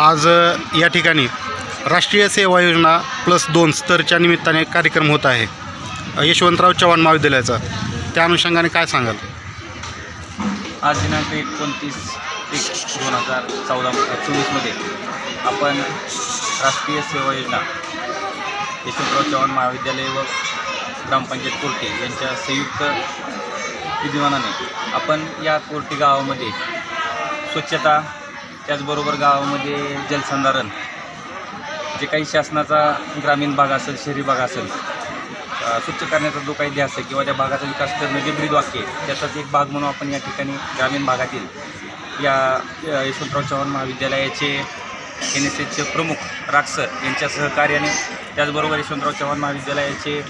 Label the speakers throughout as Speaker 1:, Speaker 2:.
Speaker 1: आज या ठिकाणी राष्ट्रीय सेवा योजना प्लस दोन स्तरच्या निमित्ताने कार्यक्रम होत आहे. यशवंतराव चव्हाण महाविद्यालयाचा. त्या अनुषंगाने काय सांगाल?
Speaker 2: आज दिनांक एकोणतीस एक दोन हजार चौदा चोवीसमध्ये आपण राष्ट्रीय सेवा योजना यशवंतराव चव्हाण महाविद्यालय व ग्रामपंचायत कोर्टे यांच्या संयुक्त विद्यमानाने आपण या कोर्टी गावामध्ये स्वच्छता त्याचबरोबर गावामध्ये जलसंधारण जे काही शासनाचा ग्रामीण भाग असेल शहरी भाग असेल स्वच्छ करण्याचा जो काही ध्यास आहे किंवा त्या भागाचा विकास करणं जे ब्रीद वाक्य आहे त्याचाच एक भाग म्हणून आपण या ठिकाणी ग्रामीण भागातील या यशवंतराव चव्हाण महाविद्यालयाचे एन एस एसचे प्रमुख राक्षर यांच्या सहकार्याने त्याचबरोबर यशवंतराव चव्हाण महाविद्यालयाचे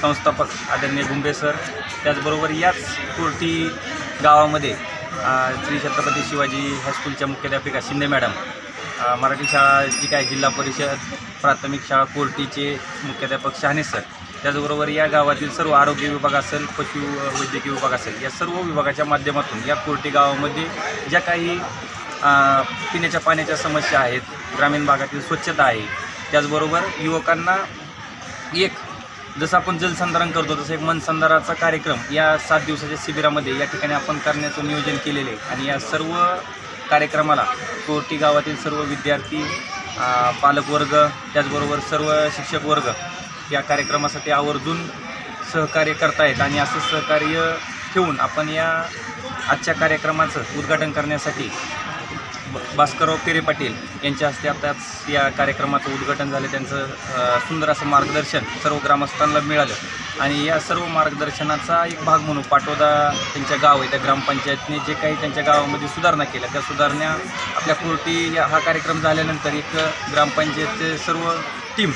Speaker 2: संस्थापक आदरणीय गुंबे सर त्याचबरोबर याच कोर्टी गावामध्ये श्री छत्रपती शिवाजी हायस्कूलच्या मुख्याध्यापिका शिंदे मॅडम. मराठी शाळा जी काय जिल्हा परिषद प्राथमिक शाळा कोर्टीचे मुख्याध्यापक शहाणे सर. त्याचबरोबर या गावातील सर्व आरोग्य विभाग असेल पशु वैद्यकीय विभाग असेल या सर्व विभागाच्या माध्यमातून या कोर्टी गावामध्ये ज्या काही पिण्याच्या पाण्याच्या समस्या आहेत ग्रामीण भागातील स्वच्छता आहे. त्याचबरोबर युवकांना एक जसं आपण जलसंधारण करतो तसं एक मनसंधाराचा कार्यक्रम या सात दिवसाच्या शिबिरामध्ये या ठिकाणी आपण करण्याचं नियोजन केलेलं आहे. आणि या सर्व कार्यक्रमाला कोर्टी गावातील सर्व विद्यार्थी पालकवर्ग त्याचबरोबर सर्व शिक्षक वर्ग या कार्यक्रमासाठी आवर्जून सहकार्य करतायत. आणि असं सहकार्य ठेवून आपण या आजच्या कार्यक्रमाचं उद्घाटन करण्यासाठी भास्करराव पेरे पाटील यांच्या हस्ते आताच या कार्यक्रमाचं उद्घाटन झालं. त्यांचं सुंदर असं मार्गदर्शन सर्व ग्रामस्थांना मिळालं. आणि या सर्व मार्गदर्शनाचा एक भाग म्हणून पाटोदा त्यांच्या गाव आहे त्या ग्रामपंचायतने जे काही त्यांच्या गावामध्ये सुधारणा केल्या. त्या सुधारणा आपल्या कोर्टी हा कार्यक्रम झाल्यानंतर एक ग्रामपंचायतचे सर्व टीम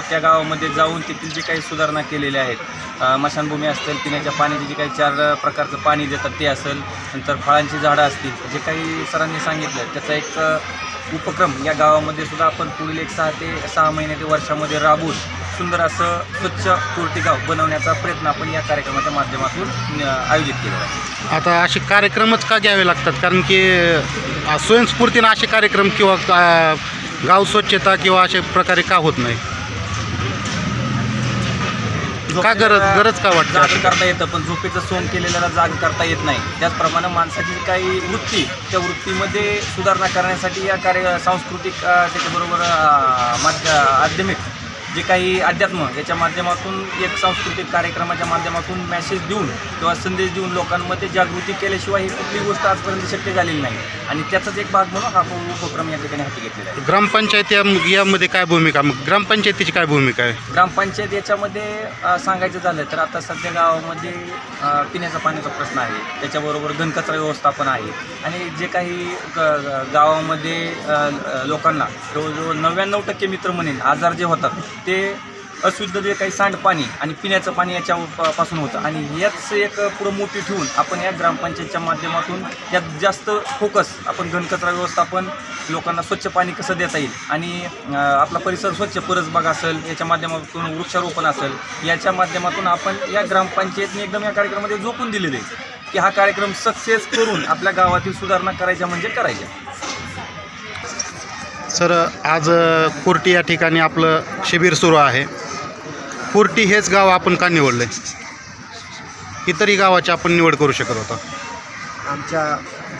Speaker 2: त्या गावामध्ये जाऊन तेथील जे काही सुधारणा केलेल्या आहेत मशानभूमी असतील पिण्याच्या पाण्याचे जे काही चार प्रकारचं पाणी देतात ते असेल नंतर फळांची झाडं असतील जे काही सरांनी सांगितलं त्याचा एक उपक्रम या गावामध्ये सुद्धा आपण पुढील एक सहा ते सहा महिने ते वर्षामध्ये राबून सुंदर असं स्वच्छ कोरटी गाव बनवण्याचा प्रयत्न आपण या कार्यक्रमाच्या माध्यमातून आयोजित केलेला आहे.
Speaker 1: आता असे कार्यक्रमच का घ्यावे लागतात? कारण की स्वयंस्फूर्तीनं असे कार्यक्रम किंवा गाव स्वच्छता किंवा अशा प्रकारे का होत नाही? का गरज गरज का वाटतं
Speaker 2: जाग? करता येतं पण झोपेचं सोंग केलेल्याला जाग करता येत नाही त्याचप्रमाणे माणसाची काही वृत्ती त्या वृत्तीमध्ये सुधारणा करण्यासाठी या कार्य सांस्कृतिक त्याच्याबरोबर माध्य माध्यमिक जे काही अध्यात्म याच्या माध्यमातून एक सांस्कृतिक कार्यक्रमाच्या माध्यमातून मॅसेज देऊन किंवा संदेश देऊन लोकांमध्ये जागृती केल्याशिवाय ही कुठली गोष्ट आजपर्यंत शक्य झालेली नाही. आणि त्याचाच एक भाग म्हणून हा उपक्रम या ठिकाणी हाती घेतलेला आहे.
Speaker 1: ग्रामपंचायत या यामध्ये काय भूमिका? मग ग्रामपंचायतीची काय भूमिका आहे?
Speaker 2: ग्रामपंचायत याच्यामध्ये सांगायचं झालं तर आता सध्या गावामध्ये पिण्याचा पाण्याचा प्रश्न आहे. त्याच्याबरोबर घनकचरा व्यवस्थापन आहे. आणि जे काही गावामध्ये लोकांना जवळजवळ नव्याण्णव टक्के मित्र म्हणेन आजार जे होतात ते अशुद्ध जे काही सांडपाणी आणि पिण्याचं पाणी याच्या पासून होतं. आणि याच एक पुढं मोठी ठेवून आपण या ग्रामपंचायतच्या माध्यमातून यात जास्त फोकस आपण घनकचरा व्यवस्थापन लोकांना स्वच्छ पाणी कसं देता येईल आणि आपला परिसर स्वच्छ परसबाग असेल याच्या माध्यमातून वृक्षारोपण असेल याच्या माध्यमातून आपण या ग्रामपंचायतने एकदम या कार्यक्रमामध्ये झोपून दिलेले आहे की हा कार्यक्रम सक्सेस करून आपल्या गावातील सुधारणा करायच्या म्हणजे करायच्या.
Speaker 1: सर आज कुर्टी कोर्टी या ठिकाणी आपलं शिबिर सुरू आहे. कोर्टी हेच गाव आपण का निवडलं इतरही गावाची आपण निवड करू शकत होता.
Speaker 3: आमच्या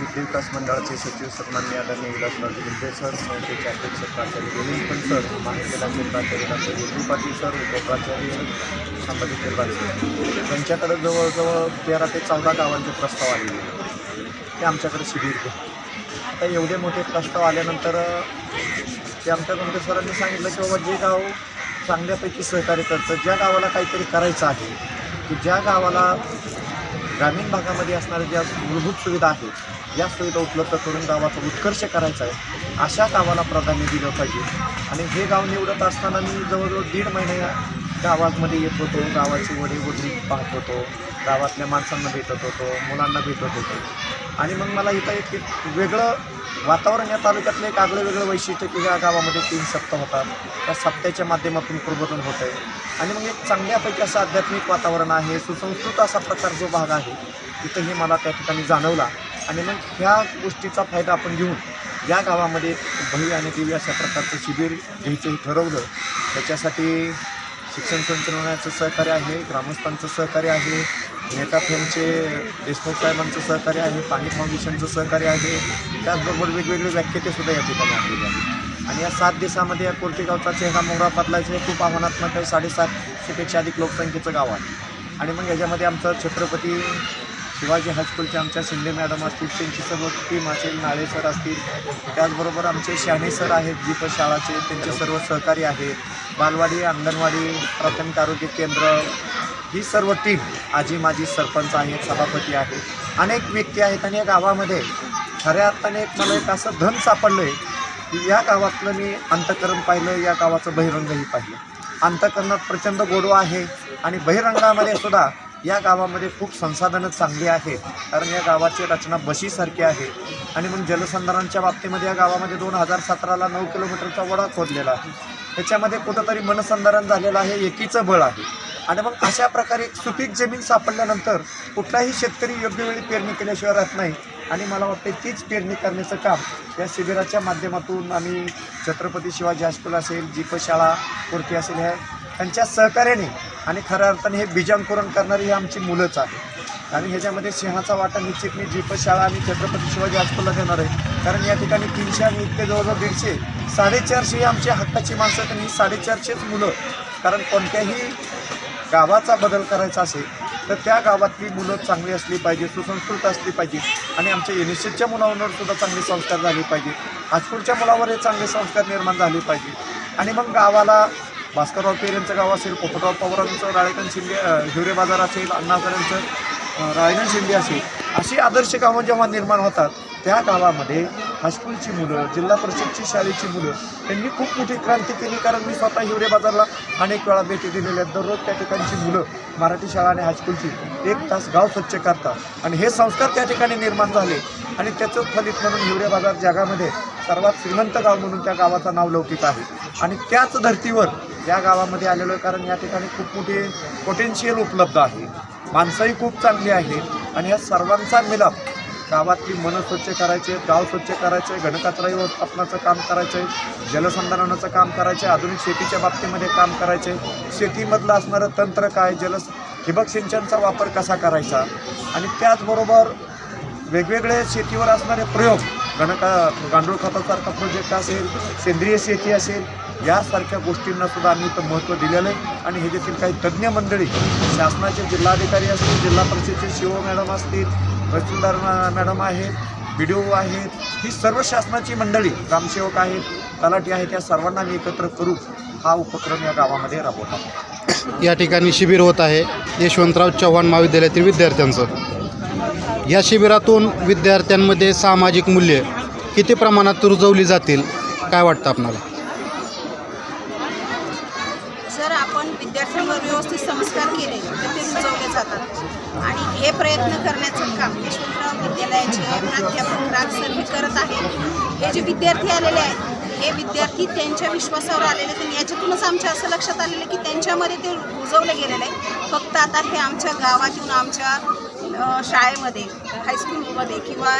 Speaker 3: विकास मंडळाचे सचिव सन्मान्य आदरणीय विलासराव गुंडे सर संस्थेचे अध्यक्ष प्राचार्य गोविंद सर महाविद्यालयाचे प्राचार्य डॉक्टर पाटील सर उपप्राचार्य संभाजी तेलबाग सर. जवळजवळ तेरा ते चौदा गावांचे प्रस्ताव आलेले ते आमच्याकडे शिबिर घेतले आता एवढे मोठे प्रस्ताव आल्यानंतर ते आमच्या गुंडे सरांनी सांगितलं की बाबा जे गाव चांगल्यापैकी सहकार्य करतं ज्या गावाला काहीतरी करायचं आहे की ज्या गावाला ग्रामीण भागामध्ये असणाऱ्या ज्या मूलभूत सुविधा आहेत या सुविधा उपलब्ध करून गावाचा उत्कर्ष करायचा आहे अशा गावाला प्राधान्य दिलं पाहिजे. आणि हे गाव निवडत असताना मी जवळजवळ दीड महिने गावामध्ये येत होतो गावाची वडील वडील पाहत होतो गावातल्या माणसांना भेटत होतो मुलांना भेटत होतो. आणि मग मला इथं एक वेगळं वातावरण या तालुक्यातलं एक आगळं वेगळं वैशिष्ट्य की या गावामध्ये तीन सप्ताह होतात. त्या सप्त्याच्या माध्यमातून प्रबोधन होतं आहे आणि मग एक चांगल्यापैकी असं आध्यात्मिक वातावरण आहे सुसंस्कृत असा प्रकार जो भाग आहे तिथंही मला त्या ठिकाणी जाणवला. आणि मग ह्या गोष्टीचा फायदा आपण घेऊन या गावामध्ये भव्य आणि दिव्य अशा प्रकारचं शिबिर घ्यायचं ठरवलं. त्याच्यासाठी शिक्षण संचालनाचं सहकार्य आहे ग्रामस्थांचं सहकार्य आहे नेता फेमचे देशमुख साहेबांचं सहकार्य आहे पाणी फाउंडेशनचं सहकार्य आहे. त्याचबरोबर वेगवेगळे व्याख्यातेसुद्धा या ठिकाणी आलेले आहे आणि या सात दिवसामध्ये या कोर्टेगावचा चेहरा मोहरा बदलायचं हे खूप आव्हानात्मक आहे. साडेसातशेपेक्षा अधिक लोकसंख्येचं गाव आहे. आणि मग याच्यामध्ये आमचं छत्रपती शिवाजी हायस्कूलचे आमच्या शिंदे मॅडम असतील त्यांची सर्व टीम असेल नाळे सर असतील. त्याचबरोबर आमचे शहाणे सर आहेत जीप शाळाचे त्यांचे सर्व सहकारी आहेत. बालवाडी अंगणवाडी प्राथमिक आरोग्य केंद्र ही सर्व टीम आजी माजी सरपंच आहेत सभापती आहेत अनेक व्यक्ती आहेत आणि या गावामध्ये खऱ्या अर्थाने एक मला एक असं धन सापडलं आहे की या गावातलं मी अंतकरण पाहिलं या गावाचं बहिरंगही पाहिलं. अंतकरणात प्रचंड गोडवा आहे आणि बहिरंगामध्ये सुद्धा या गावामध्ये खूप संसाधनं चांगली आहेत. कारण या गावाची रचना बशीसारखी आहे आणि मग जलसंधारणच्या बाबतीमध्ये या गावामध्ये दोन हजार सतराला नऊ किलोमीटरचा वडा खोदलेला आहे. त्याच्यामध्ये कुठंतरी मनसंधारण झालेलं आहे एकीचं बळ आहे. आणि मग अशा प्रकारे सुपीक जमीन सापडल्यानंतर कुठलाही शेतकरी योग्य वेळी पेरणी केल्याशिवाय राहत नाही. आणि मला वाटते तीच पेरणी करण्याचं काम या शिबिराच्या माध्यमातून आम्ही छत्रपती शिवाजी हायस्कूल असेल जीप शाळा कुर्ती असेल ह्या त्यांच्या सहकार्याने आणि खऱ्या अर्थाने हे बीजांकुरण करणारी ही आमची मुलंच आहे आणि ह्याच्यामध्ये सिंहाचा वाटा निश्चित मी जीप शाळा आणि छत्रपती शिवाजी हायस्कूलला देणार आहे. कारण या ठिकाणी तीनशे आणि इतके जवळजवळ दीडशे साडेचारशे ही आमची हक्काची माणसं आहेत आणि ही साडेचारशेच मुलं. कारण कोणत्याही गावाचा बदल करायचा असेल तर त्या गावातली मुलं चांगली असली पाहिजे सुसंस्कृत असली पाहिजे आणि आमच्या एन एस एसच्या मुलांवर सुद्धा चांगले संस्कार झाले पाहिजे. हायस्कूलच्या मुलावर हे चांगले संस्कार निर्माण झाले पाहिजे. आणि मग गावाला भास्करराव पेरेंचं गाव असेल पोपटराव पवारांचं राळेकन शिंदे हिवरे बाजार असेल अण्णाकरांचं राळेकन शिंदे असेल अशी आदर्श गावं जेव्हा निर्माण होतात त्या गावामध्ये हायस्कूलची मुलं जिल्हा परिषदची शाळेची मुलं त्यांनी खूप मोठी क्रांती केली. कारण मी स्वतः हिवरे बाजारला अनेक वेळा भेटी दिलेल्या आहेत. दररोज त्या ठिकाणची मुलं मराठी शाळा आणि हायस्कूलची एक तास गाव स्वच्छ करतात. आणि हे संस्कार त्या ठिकाणी निर्माण झाले. आणि त्याचं फलित म्हणून हिवरे बाजार जगामध्ये सर्वात श्रीमंत गाव म्हणून त्या गावाचं नाव लौकिक आहे. आणि त्याच धर्तीवर या गावामध्ये आलेलो आहे. कारण या ठिकाणी खूप मोठे पोटेन्शियल उपलब्ध आहे. माणसंही खूप चांगली आहेत. आणि या सर्वांचा मिलाप गावातली मनं स्वच्छ करायचे गाव स्वच्छ करायचे घनकचरा व्यवस्थापनाचं काम करायचं आहे जलसंधारणाचं काम करायचं आहे आधुनिक शेतीच्या बाबतीमध्ये काम करायचे. शेतीमधलं असणारं तंत्र काय जल ठिबक सिंचनचा वापर कसा करायचा? आणि त्याचबरोबर वेगवेगळे शेतीवर असणारे प्रयोग घनका गांडूळ खतासारखा प्रोजेक्ट असेल सेंद्रिय शेती असेल यासारख्या गोष्टींना सुद्धा आम्ही इथं महत्त्व दिलेलं आहे. आणि हे देखील काही तज्ज्ञ मंडळी शासनाचे जिल्हाधिकारी असतील जिल्हा परिषदेचे शिव मॅडम असतील तहसीलदार मॅडम आहेत बी डी ओ आहेत ही सर्व शासनाची मंडळी ग्रामसेवक आहेत तलाठी आहेत या सर्वांना मी एकत्र करू हा उपक्रम या गावामध्ये राबवत
Speaker 1: या ठिकाणी शिबिर होत आहे. यशवंतराव चव्हाण महाविद्यालयातील विद्यार्थ्यांचं. या शिबिरातून विद्यार्थ्यांमध्ये सामाजिक मूल्ये किती प्रमाणात रुजवली जातील काय वाटतं आपणाला
Speaker 4: जर आपण विद्यार्थ्यांवर व्यवस्थित संस्कार केले तर ते रुजवले जातात. आणि हे प्रयत्न करण्याचं काम यशवंतराव विद्यालयाचे प्राध्यापक राज सर हे करत आहेत. हे जे विद्यार्थी आलेले आहेत हे विद्यार्थी त्यांच्या विश्वासावर आलेले आहेत. याच्यातूनच आमच्या असं लक्षात आलेलं की त्यांच्यामध्ये ते रुजवले गेलेलं आहे. फक्त आता हे आमच्या गावात येऊन आमच्या शाळेमध्ये हायस्कूलमध्ये किंवा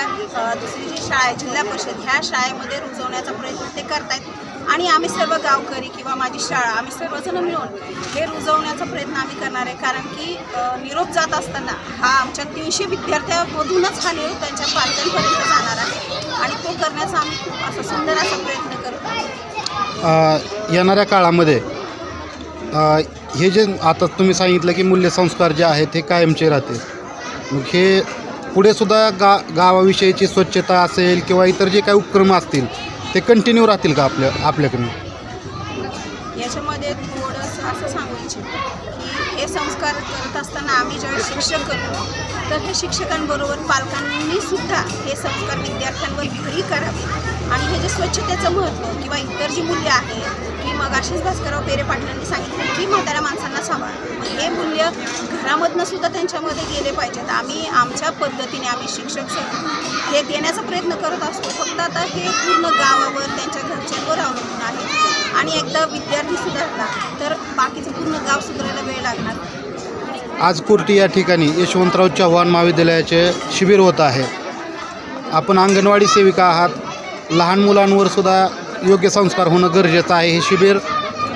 Speaker 4: दुसरी जी शाळा आहे जिल्हा परिषद ह्या शाळेमध्ये रुजवण्याचा प्रयत्न ते करतायत. आणि आम्ही सर्व गावकरी किंवा माझी शाळा आम्ही सर्वजण मिळून हे रुजवण्याचा प्रयत्न आम्ही करणार आहे. कारण की निरोप जात असताना हा आमच्या तीनशे विद्यार्थ्यामधूनच हा निरोप त्यांच्या पालकांपर्यंत जाणार आहे आणि तो करण्याचा आम्ही खूप असा सुंदर असा प्रयत्न करतो
Speaker 1: येणाऱ्या काळामध्ये हे जे आता तुम्ही सांगितलं की मूल्यसंस्कार जे आहेत हे कायमचे राहतील. मग हे पुढे सुद्धा गा गावाविषयीची स्वच्छता असेल किंवा इतर जे काही उपक्रम असतील ते कंटिन्यू राहतील का आपल्या आपल्याकडून?
Speaker 4: याच्यामध्ये थोडंसं असं सांगू इच्छितो की हे संस्कार करत असताना आम्ही ज्यावेळेस शिक्षक करतो तर हे शिक्षकांबरोबर पालकांनी सुद्धा हे संस्कार विद्यार्थ्यांवर घरी करावे. आणि हे जे स्वच्छतेचं महत्त्व किंवा इतर जी मूल्य आहे की मग आशिष भास्करराव पेरे पाटलांनी सांगितलं की म्हाताऱ्या माणसांना सांभाळ. मग हे मूल्य घरामधनं सुद्धा त्यांच्यामध्ये गेले पाहिजेत. आम्ही आमच्या पद्धतीने आम्ही शिक्षक हे देण्याचा प्रयत्न करत असतो. फक्त आता हे पूर्ण गावावर त्यांच्या घरच्यांवर अवलंबून आहे. आणि एकदा विद्यार्थी सुधारला तर बाकीचं पूर्ण गाव सुधारायला वेळ लागणार.
Speaker 1: आज कुर्टी या ठिकाणी यशवंतराव चव्हाण महाविद्यालयाचे शिबिर होत आहे. आपण अंगणवाडी सेविका आहात. लहान मुलांवर सुद्धा योग्य संस्कार होणं गरजेचं आहे हे शिबिर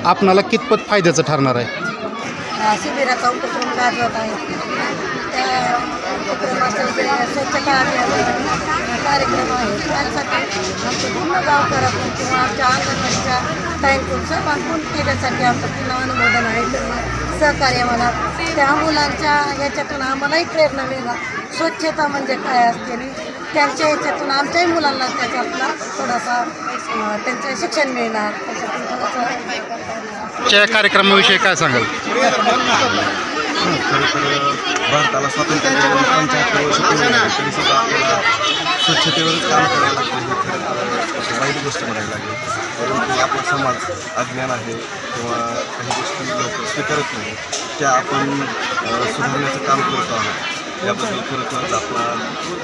Speaker 1: आपणाला कितपत फायद्याचं ठरणार आहे?
Speaker 5: अ, शिबिराचा उपक्रम गाजवत आहे. त्या उपक्रमाचं जे स्वच्छता अभियान कार्यक्रम आहे. त्यासाठी आमचं पूर्ण गावकऱ्यातून किंवा आमच्या अंगणवाडीच्या टाईमतून सर्वांकडून केल्यासाठी आमचं पूर्ण अनुमोदन आहे. त्यांना सहकार्य मला त्या मुलांच्या याच्यातून आम्हालाही प्रेरणा मिळणार. स्वच्छता म्हणजे काय असते? त्यांच्या याच्यातून आमच्याही मुलांना त्याच्यातला थोडासा त्यांचं शिक्षण मिळणार. त्याच्यातून थोडंसं
Speaker 1: च्या कार्यक्रमाविषयी काय सांगाल?
Speaker 6: खरं तर भारताला स्वातंत्र्य स्वच्छतेवरच काम करावं लागतं. ही खरं तर अशी वाईट गोष्ट म्हणायला लागली. परंतु आपला समाज अज्ञान आहे किंवा काही गोष्टी लोक स्वीकारत नाही त्या आपण सुधारण्याचं काम करतो आहोत. याबद्दल खरोखरच आपला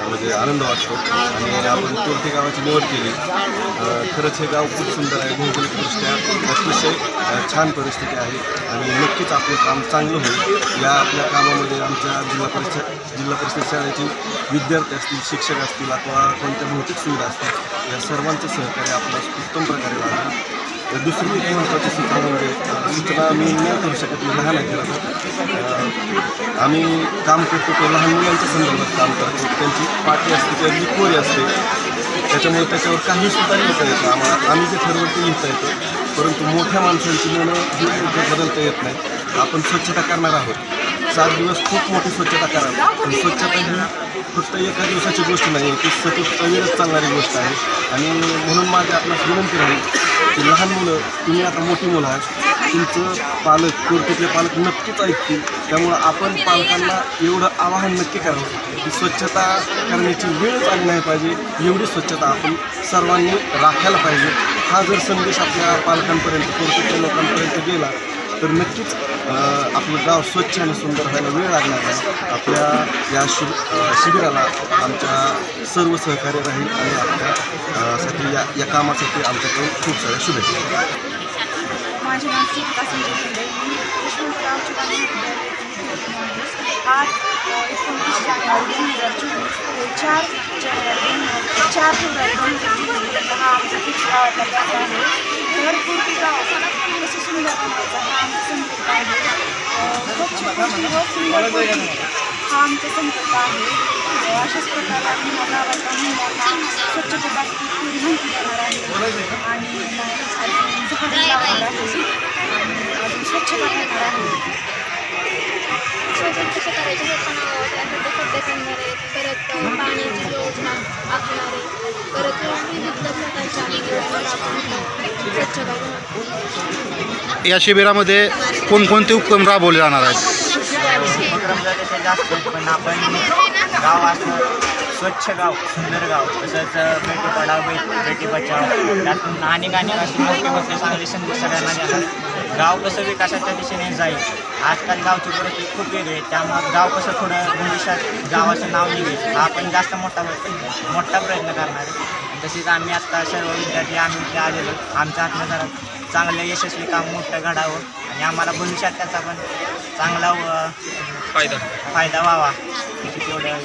Speaker 6: म्हणजे आनंद वाटतो. आणि आपण कोणती गावाची निवड केली खरंच हे गाव खूप सुंदर आहे भौगोलिकदृष्ट्या अतिशय छान परिस्थिती आहे. आणि नक्कीच आपलं काम चांगलं होईल. या आपल्या कामामध्ये आमच्या जिल्हा परिषद जिल्हा परिषद शाळेची विद्यार्थी असतील शिक्षक असतील अथवा कोणत्या भौतिक सुविधा असतील या सर्वांचं सहकार्य आपल्याला उत्तम प्रकारे लागेल दुसरी एक महत्त्वाची सूचना म्हणजे सूचना मी नाही करू शकत मी लहान आहे घरात. आम्ही काम करतो ते लहान मुलांच्या संदर्भात काम करतो त्यांची पाठी असते त्यांची कोरी असते. त्याच्यामुळे त्याच्यावर काही सुद्धा लिहिता येतं. आम्हाला आम्ही जे ठरवलं ते लिहिता येतं. परंतु मोठ्या माणसांची मनं बदलता येत नाही. आपण स्वच्छता करणार आहोत. सात दिवस खूप मोठी स्वच्छता करावी. पण स्वच्छता ही फक्त एका दिवसाची गोष्ट नाही ती सतत अविरत चालणारी गोष्ट आहे. आणि म्हणून माझी आपणास विनंती राहील की लहान मुलं तुम्ही आता मोठी मुलं आहात तुमचं पालक कोर्टीतले पालक नक्कीच ऐकतील. त्यामुळं आपण पालकांना एवढं आवाहन नक्की करावं की स्वच्छता करण्याची वेळच आली नाही पाहिजे एवढी स्वच्छता आपण सर्वांनी राखायला पाहिजे. हा जर संदेश आपल्या पालकांपर्यंत कोर्टीतल्या लोकांपर्यंत गेला तर नक्कीच आपलं गाव स्वच्छ आणि सुंदर व्हायला वेळ लागणार आहे. आपल्या या शि शिबिराला आमच्या सर्व सहकार्य राहील आणि आपल्यासाठी या या कामासाठी आमच्याकडून खूप साऱ्या शुभेच्छा.
Speaker 7: माझे नाव सीता संजय शिंदे. मी आज एकोणतीस जानेवारी दोन हजार चोवीस. चार चार दोन हा आमचा आहे तर पूर्वी गाव कसं सुंदर बनवायचा हा आमचा संकल्प आहे. स्वच्छ व सुंदर हा आमचा संकल्प आहे. अ, अशाच प्रकारे आम्ही ह्या गावाच्या महिलांना स्वच्छतेबाबतीत पूर्ण माहिती देणार आहे. आणि अजून झाडे लावणार आहे. आणि अजून स्वच्छता करणार आहे.
Speaker 8: शोधून कसं करायचं हे पण त्यासाठी खड्डे करणार आहेत परत पाण्याची योजना आखणार परत विविध प्रकारच्या
Speaker 1: या शिबिरामध्ये कोणकोणते उपक्रम राबवले जाणार आहेत?
Speaker 9: असं स्वच्छ गाव सुंदर गाव तसंच बेटी पढाव बे बेटी बचाव त्यातून अनेक अनेक अशी मोठे मोठे चांगले संदेश सगळ्यांना गाव कसं विकासाच्या दिशेने जाईल? आजकाल गावची परिस्थिती खूप वेगळी आहे. त्यामुळं गाव कसं थोडं भविष्यात गावाचं नाव निघेल. हा आपण जास्त मोठा मोठा प्रयत्न करणार आहे. तसेच आम्ही आत्ता सर्व विद्यार्थी आम्ही इथे आलेलो. आमच्या आत्मसारात चांगलं यशस्वी काम मोठं घडावं आणि आम्हाला भविष्यात त्याचा पण चांगला फायदा. फायदा व्हावा. तेवढं